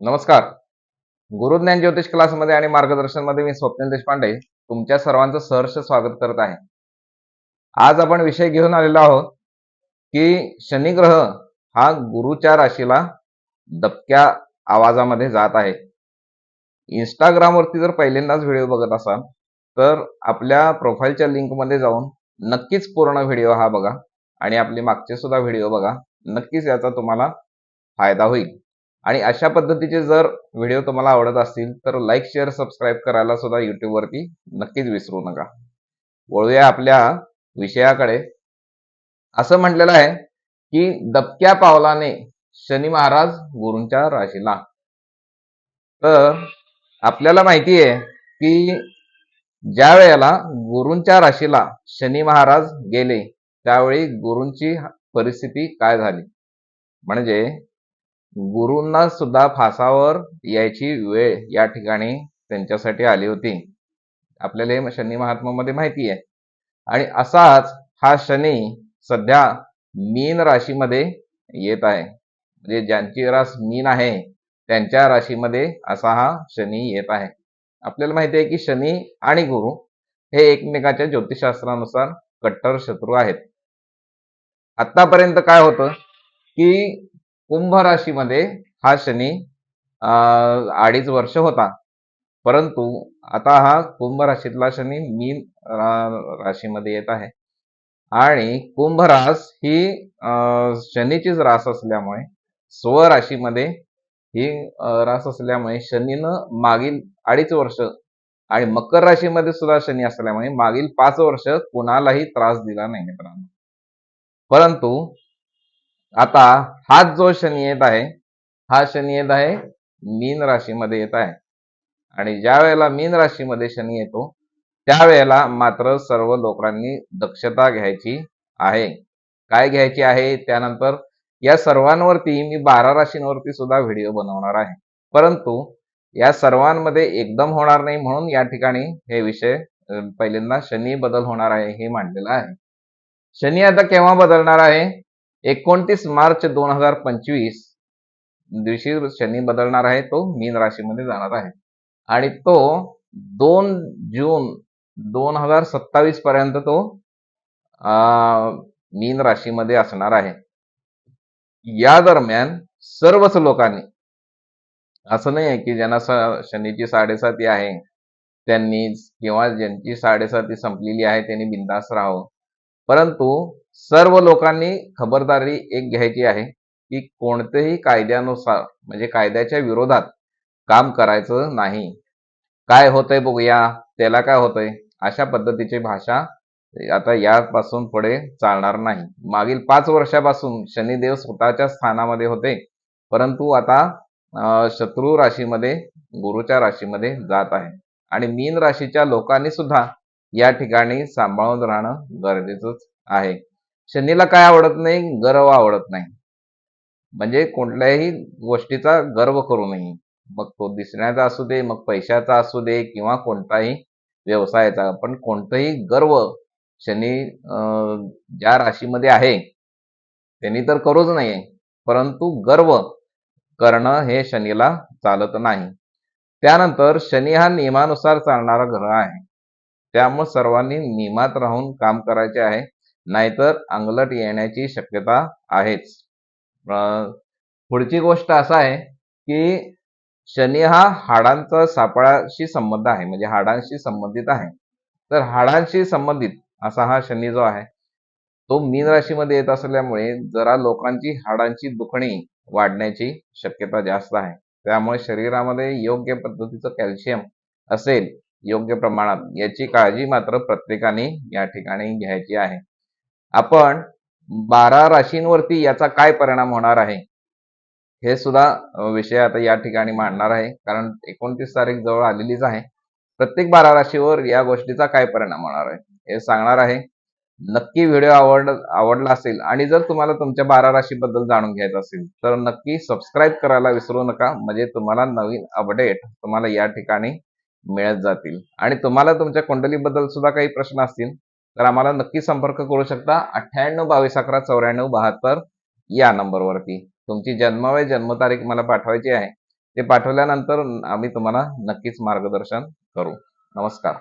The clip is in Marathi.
नमस्कार. गुरुज्ञान ज्योतिष क्लासमध्ये आणि मार्गदर्शनमध्ये मी स्वप्नील देशपांडे तुमच्या सर्वांचं सहर्ष स्वागत करत आहे. आज आपण विषय घेऊन आलेलो आहोत की शनिग्रह हा गुरुच्या राशीला दबक्या आवाजामध्ये जात आहे. इंस्टाग्रामवरती जर पहिल्यांदाच व्हिडिओ बघत असाल तर आपल्या प्रोफाईलच्या लिंकमध्ये जाऊन नक्कीच पूर्ण व्हिडिओ हा बघा आणि आपले मागचे सुद्धा व्हिडिओ बघा. नक्कीच याचा तुम्हाला फायदा होईल. आणि अशा पद्धतीचे जर व्हिडिओ तुम्हाला आवडत असतील तर लाईक शेअर सबस्क्राईब करायला सुद्धा युट्यूबवरती नक्कीच विसरू नका. वळूया आपल्या विषयाकडे. असं म्हटलेलं आहे की दबक्या पावलाने शनी महाराज गुरूंच्या राशीला. तर आपल्याला माहिती आहे की ज्या वेळेला गुरूंच्या राशीला शनी महाराज गेले त्यावेळी गुरूंची परिस्थिती काय झाली? म्हणजे गुरूंना सुद्धा फासावर यायची वेळ या ठिकाणी त्यांच्यासाठी आली होती. आपल्याला हे शनी महात्मामध्ये माहिती आहे. आणि असाच हा शनी सध्या मीन राशीमध्ये येत आहे. म्हणजे ज्यांची रास मीन आहे त्यांच्या राशीमध्ये असा हा शनी येत आहे. आपल्याला माहिती आहे की शनी आणि गुरु हे एकमेकाच्या ज्योतिषशास्त्रानुसार कट्टर शत्रू आहेत. आतापर्यंत काय होतं की कुंभ राशीमध्ये हा शनी अडीच वर्ष होता. परंतु आता हा कुंभ राशीतला शनी मीन राशीमध्ये येत आहे. आणि कुंभ रास ही शनीचीच रास असल्यामुळे स्वराशीमध्ये ही रास असल्यामुळे शनीनं मागील अडीच वर्ष आणि मकर राशीमध्ये सुद्धा शनी असल्यामुळे मागील पाच वर्ष कुणालाही त्रास दिला नाही मित्रांनो. परंतु आता हाच जो शनी येत आहे हा शनी येत आहे मीन राशीमध्ये येत आहे. आणि ज्या वेळेला मीन राशीमध्ये शनी येतो त्यावेळेला मात्र सर्व लोकांनी दक्षता घ्यायची आहे. काय घ्यायची आहे? त्यानंतर या सर्वांवरती मी बारा राशींवरती सुद्धा व्हिडिओ बनवणार आहे. परंतु या सर्वांमध्ये एकदम होणार नाही म्हणून या ठिकाणी हे विषय पहिल्यांदा शनी बदल होणार आहे हे मांडलेलं आहे. शनी आता केव्हा बदलणार आहे? एकोणतीस मार्च दोन हजार पंचवीस दिवशी शनी बदलणार आहे तो मीन राशीमध्ये जाणार आहे. आणि तो दोन जून दोन हजार सत्तावीस पर्यंत तो मीन राशीमध्ये असणार आहे. या दरम्यान सर्वच लोकांनी असं नाही आहे की ज्यांना शनीची साडेसाती आहे त्यांनी किंवा ज्यांची साडेसाती संपलेली आहे त्यांनी बिंदास राहावं. परंतु सर्व लोकांनी खबरदारी एक घ्यायची आहे की कोणत्याही कायद्यानुसार म्हणजे कायद्याच्या विरोधात काम करायचं नाही. काय होतंय बघूया त्याला काय होतंय? अशा पद्धतीची भाषा आता यापासून पुढे चालणार नाही. मागील पाच वर्षापासून शनिदेव स्वतःच्या स्थानामध्ये होते परंतु आता शत्रू राशीमध्ये गुरुच्या राशीमध्ये जात आहे. आणि मीन राशीच्या लोकांनी सुद्धा या ठिकाणी सांभाळून राहणं गरजेचंच आहे. शनीला काय आवडत नाही गर्व आवडत नाही. म्हणजे कोणत्याही गोष्टीचा गर्व करू नये. मग तो दिसण्याचा असू दे मग पैशाचा असू दे किंवा कोणताही व्यवसायाचा. पण कोणतंही गर्व शनी ज्या राशीमध्ये आहे त्यांनी तर करूच नाहीये परंतु गर्व करणं हे शनीला चालत नाही. त्यानंतर शनी हा नियमानुसार चालणारा ग्रह आहे. त्यामुळे सर्वांनी नियमात राहून काम करायचे आहे. नाहीतर अंगलट येण्याची शक्यता आहेच. पुढची गोष्ट असा आहे की शनी हा हाडांचा सापळाशी संबंध आहे म्हणजे हाडांशी संबंधित आहे. तर हाडांशी संबंधित असा हा शनी जो आहे तो मीन राशीमध्ये येत असल्यामुळे जरा लोकांची हाडांची दुखणी वाढण्याची शक्यता जास्त आहे. त्यामुळे शरीरामध्ये योग्य पद्धतीचं कॅल्शियम असेल योग्य प्रमाणात याची काळजी मात्र प्रत्येकाने या ठिकाणी घ्यायची आहे. आपण बारा राशींवरती याचा काय परिणाम होणार आहे? हे सुद्धा विषय आता या ठिकाणी मांडणार आहे. कारण एकोणतीस तारीख जवळ आलेलीच आहे. प्रत्येक बारा राशीवर या गोष्टीचा काय परिणाम होणार आहे? हे सांगणार आहे. नक्की व्हिडिओ आवड आवडला असेल आणि जर तुम्हाला तुमच्या बारा राशीबद्दल जाणून घ्यायचं असेल तर नक्की सबस्क्राईब करायला विसरू नका. म्हणजे तुम्हाला नवीन अपडेट तुम्हाला या ठिकाणी मिळत जातील. आणि तुम्हाला तुमच्या कुंडलीबद्दल सुद्धा काही प्रश्न असतील तर आम्हाला नक्की संपर्क करू शकता. अठ्ठ्याण्णव बावीस अकरा चौऱ्याण्णव बहात्तर या नंबरवरती. तुमची जन्मवय जन्मतारीख मला पाठवायची आहे. ते पाठवल्यानंतर आम्ही तुम्हाला नक्कीच मार्गदर्शन करू. नमस्कार.